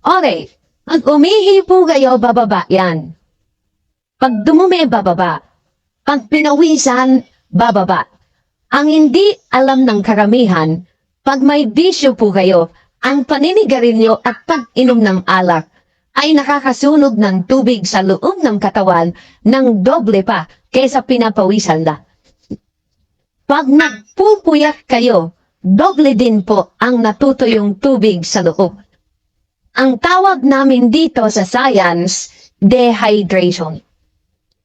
Okay, pag umihi po kayo, bababa yan. Pag dumumi, bababa. Pag pinawisan, bababa. Ang hindi alam ng karamihan, pag may bisyo po kayo, ang paninigarilyo at pag-inom ng alak ay nakakasunog ng tubig sa loob ng katawan ng doble pa kaysa pinapawisan na. Pag nagpupuyak kayo, doble din po ang natutuyong tubig sa loob. Ang tawag namin dito sa science, dehydration.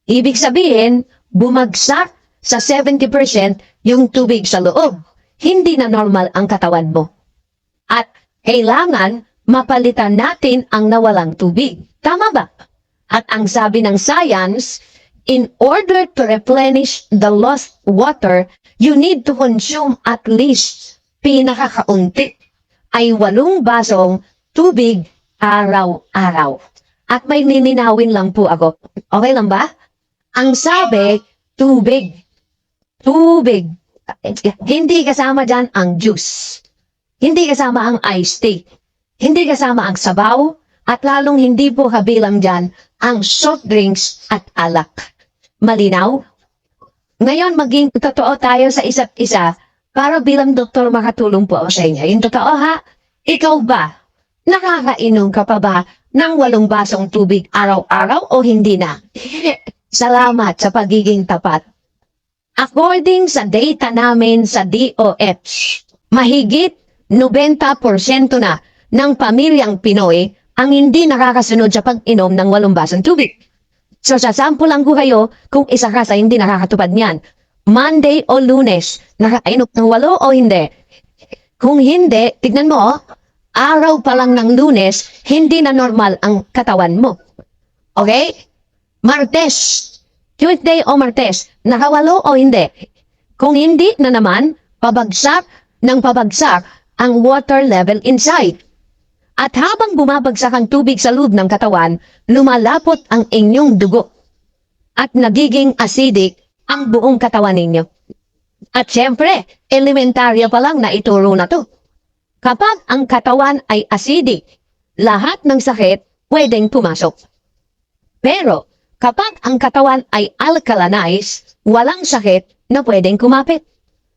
Ibig sabihin, bumagsak sa 70% yung tubig sa loob. Hindi na normal ang katawan mo. At kailangan mapalitan natin ang nawalang tubig. Tama ba? At ang sabi ng science, in order to replenish the lost water, you need to consume at least pinakakaunti ay walong basong tubig araw-araw. At may nininawin lang po ako. Okay lang ba? Ang sabi, tubig. Tubig. Hindi kasama dyan ang juice. Hindi kasama ang iced tea. Hindi kasama ang sabaw. At lalong hindi po kabilang dyan ang soft drinks at alak. Malinaw? Ngayon, maging totoo tayo sa isa't isa para bilang doktor makatulong po ako sa inyo. Yung totoo ha? Ikaw ba? Nakakainom ka pa ba ng walong basong tubig araw-araw o hindi na? Salamat sa pagiging tapat. According sa data namin sa DOH, mahigit 90% na ng pamilyang Pinoy ang hindi nakakasunod sa pag-inom ng walong basong tubig. So sa sample lang ko kayo kung isa ka sa hindi nakakatupad niyan. Monday o lunes, nakainom ng walo o hindi? Kung hindi, tignan mo, oh, araw pa lang ng lunes, hindi na normal ang katawan mo. Okay? Martes, Tuesday o Martes, nakawalo o hindi? Kung hindi na naman, pabagsak ng pabagsak ang water level inside. At habang bumabagsak ang tubig sa loob ng katawan, lumalapot ang inyong dugo. At nagiging acidic ang buong katawan ninyo. At syempre, elementarya pa lang na ituro na to. Kapag ang katawan ay acidic, lahat ng sakit pwedeng pumasok. Pero, kapag ang katawan ay alkalinized, walang sakit na pwedeng kumapit.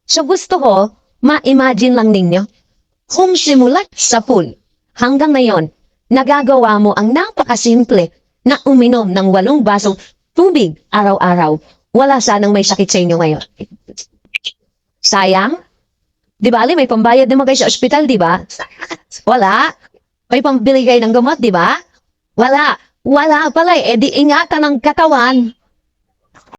So gusto ko, ma-imagine lang ninyo, kung simulat sa pool, hanggang ngayon, nagagawa mo ang napakasimple na uminom ng walong basong tubig araw-araw, wala sanang may sakit sa inyo ngayon. Sayang? Di ba, may pambayad naman kayo sa ospital, di ba? Wala. May pambili kayo ng gamot, di ba? Wala. Wala pala eh. E di ingatan ng katawan.